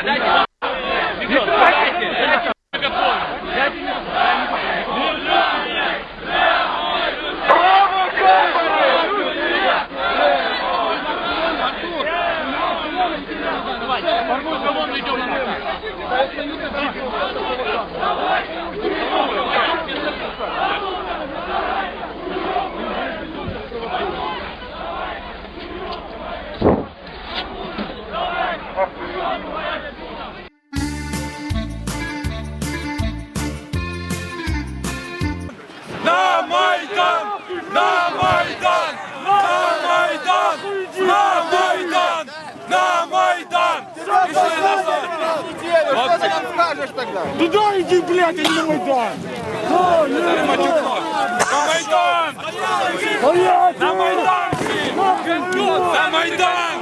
На Хлопці, Туда иди, блядь, а не на Майдан! не матюкно! На Майдан! На Майдан всі! На Майдан!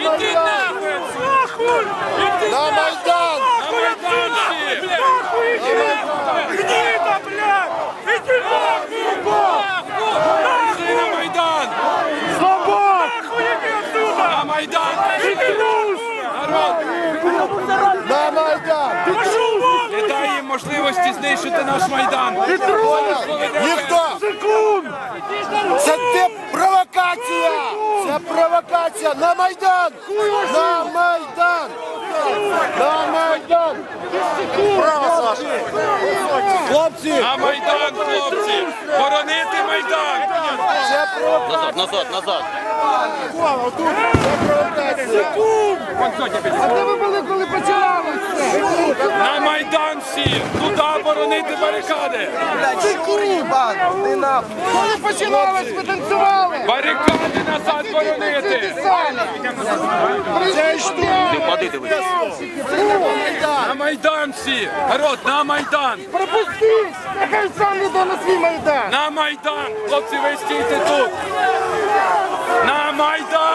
Іди нахуй! Нахуй! Іди На Майдан! На Майдан всі! Нахуй иди! Гнида, блядь! Иди нахуй! Пішли на Майдан! Слабак! Нахуй иди отсюда! На Майдан! Иди трус! Народ! Можливості знищити наш Майдан! Ти! Ніхто! Це те провокація! Це провокація! На Майдан! На Майдан! На Майдан! Право, Саша! Хлопці! На Майдан, хлопці! Боронити Майдан! Це провокація! Назад, назад, назад. Це провокація! А де ви були, коли починалося? На Майдан всі! Туди боронити барикади! Коли починалось, ви танцювали? Барикади назад боронити! Це дивись. На Майдан всі! Народ, на Майдан! Пропустіть! Нехай сам йде на свій Майдан! На Майдан! Хлопці, ви стійте тут! На Майдан!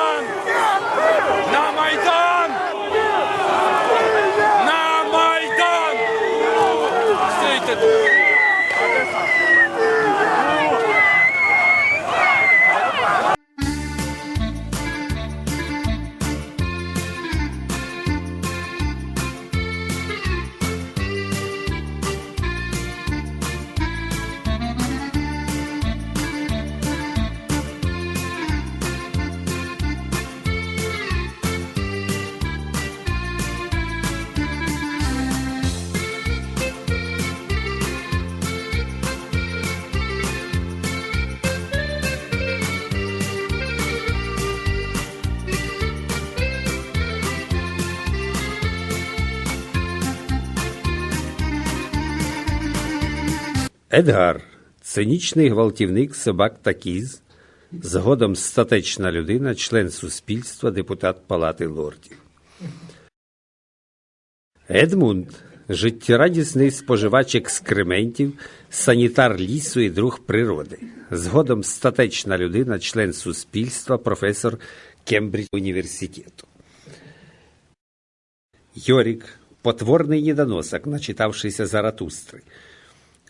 Едгар цинічний гвалтівник собак та кіз, згодом статечна людина, член суспільства, депутат Палати лордів. Едмунд життєрадісний споживач екскрементів, санітар лісу і друг природи. Згодом статечна людина, член суспільства, професор Кембридж університету. Йорік потворний недоносок, начитавшийся Заратустри.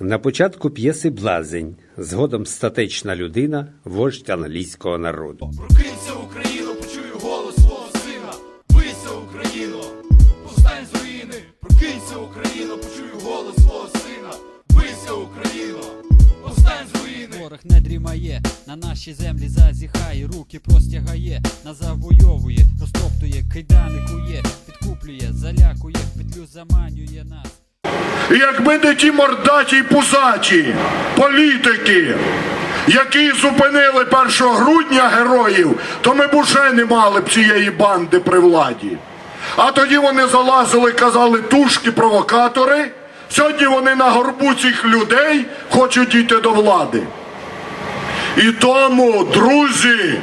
На початку п'єси Блазень, згодом статечна людина, вождь англійського народу. Прокинься, Україно, почую голос свого сина. Бийся, Україно, повстань з руїни. Прокинься, Україно, почую голос свого сина. Бийся, Україно, повстань з руїни. Ворог не дрімає, на нашій землі зазіхає, руки простягає, нас завойовує, розтоптує, кайдани кує, підкуплює, залякує, в петлю заманює нас. Якби не ті мордаті й пузаті політики, які зупинили 1 грудня героїв, то ми б уже не мали б цієї банди при владі. А тоді вони залазили, казали тушки, провокатори. Сьогодні вони на горбу цих людей хочуть дійти до влади. І тому, друзі,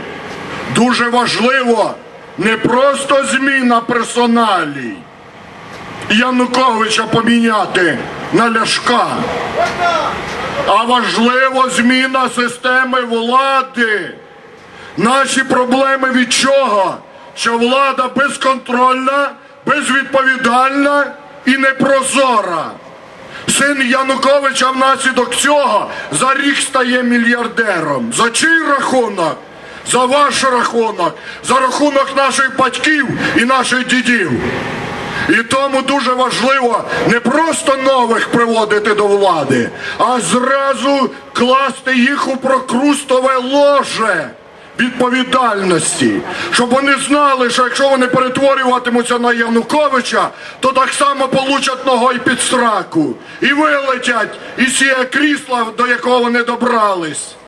дуже важливо не просто зміна персоналій. Януковича поміняти на Ляшка. а важливо зміна системи влади. Наші проблеми від чого? Що влада безконтрольна, безвідповідальна і непрозора. Син Януковича внаслідок цього за рік стає мільярдером. За чий рахунок? За ваш рахунок, за рахунок наших батьків і наших дідів. І тому дуже важливо не просто нових приводити до влади, а зразу класти їх у прокрустове ложе відповідальності, щоб вони знали, що якщо вони перетворюватимуться на Януковича, то так само получать ногою під страку і вилетять із цієї крісла, до якого вони добрались.